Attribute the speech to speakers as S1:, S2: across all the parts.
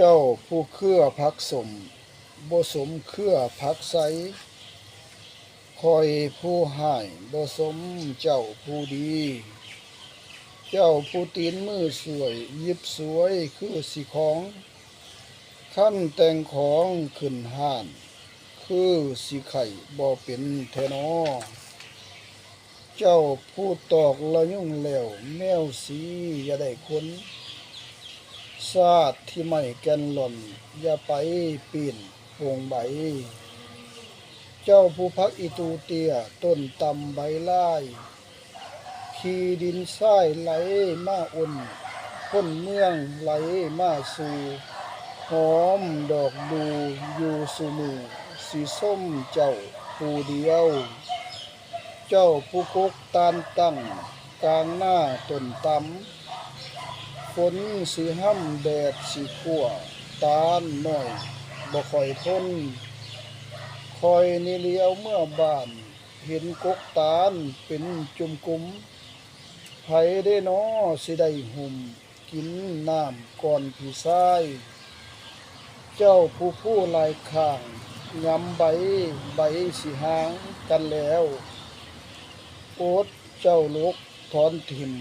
S1: เจ้าผู้เครือพักสมบ่สมเครือพักใสคอยผู้ให้บ่สมเจ้าผู้ดี เจ้าผู้ตีนมือสวยยิบสวยคือสิของขั้นแต่งของขึ้นห้าน คือสิไข่บ่เป็นแทนอเจ้าผู้ตอกละยุ่งแล้วแมวสีอย่าได้คน ซาดที่ไม่แกนหล่น อย่าไปปีนโปงใบ เจ้าผู้พักอีตูเตียต้นตำใบไลายขีดินทรายไหลมาอุ่นพ้นเมืองไหลมาสู่หอมดอกดูอยู่สุมือสีส้มเจ้าผู้เดียว เจ้าผู้กกตานตั้งกลางหน้าต้นตำ ฝนสีห้ำแดดสีขั่วตาลหน่อยบ่ค่อยทนคอยนี่เลี้ยวเมื่อบ้าน เห็นกกตาลเป็นจุมกุมไผได้น้อสิได้หุ่มกินน้ำก่อนพี่ชาย เจ้าผู้ผู้ลายข้างยำใบใบสีหางกันแล้วโอดเจ้าลกถอนถิ่ม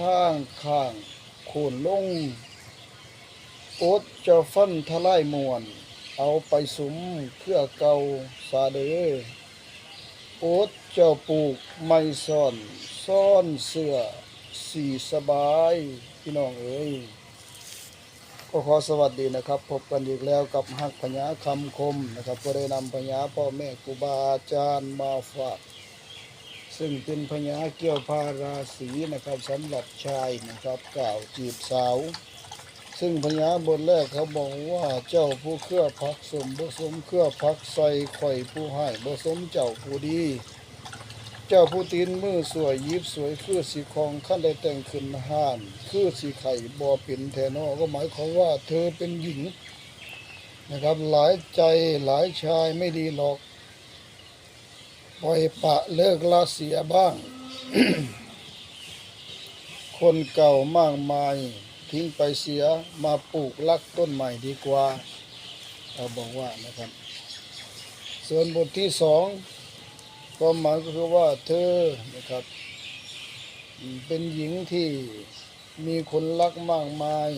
S1: ทางข้าง คนลงโอดเจ้าฟันทลายมวน เอาไปสุมเพื่อเกาสาเดโอดเจ้าปลูกไม่ซ่อน ซ่อนเสื้อสีสบาย พี่น้องเอ้ยก็ขอสวัสดีนะครับ พบกันอีกแล้วกับฮักพญาคำคมนะครับ ก็ได้นำพญาพ่อแม่ครูบาอาจารย์มาฝาก ซึ่งเป็นพญาเกี่ยวพาราศีนะครับสำหรับชายนะครับกล่าวจีบสาว ซึ่งพญาบนแรกเขาบอกว่าเจ้าผู้เครือพักสมบ่สมเครือพักใส่ข่อยผู้ให้บ่สมเจ้าผู้ดี เจ้าผู้ตีนมือสวยยิบสวยคือสีคองขั้นได้แต่งขึ้นห้าน คือสีไข่บ่เป็นแทนอก็หมายความว่าเธอเป็นหญิงนะครับหลายใจหลายชายไม่ดีหรอก ปล่อยปะเลิกละเสียบ้าง คนเก่ามากมาย ทิ้งไปเสียมาปลูกลักต้นใหม่ดีกว่า เราบอกว่านะครับ ส่วนบทที่สองความหมายก็คือว่าเธอนะครับ เป็นหญิงที่มีคนรักมากมาย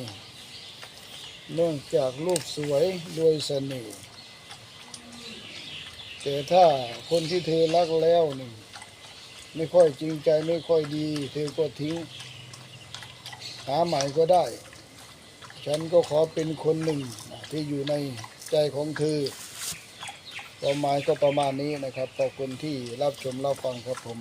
S1: เนื่องจากรูปสวยด้วยเสน่ห์ แต่ถ้าคนที่เธอรักแล้วนี่ ไม่ค่อยจริงใจไม่ค่อยดี เธอก็ทิ้ง หาใหม่ก็ได้ ฉันก็ขอเป็นคนหนึ่งที่อยู่ในใจของเธอประมาณก็ประมาณนี้นะครับขอบคุณที่รับชมรับฟังครับผม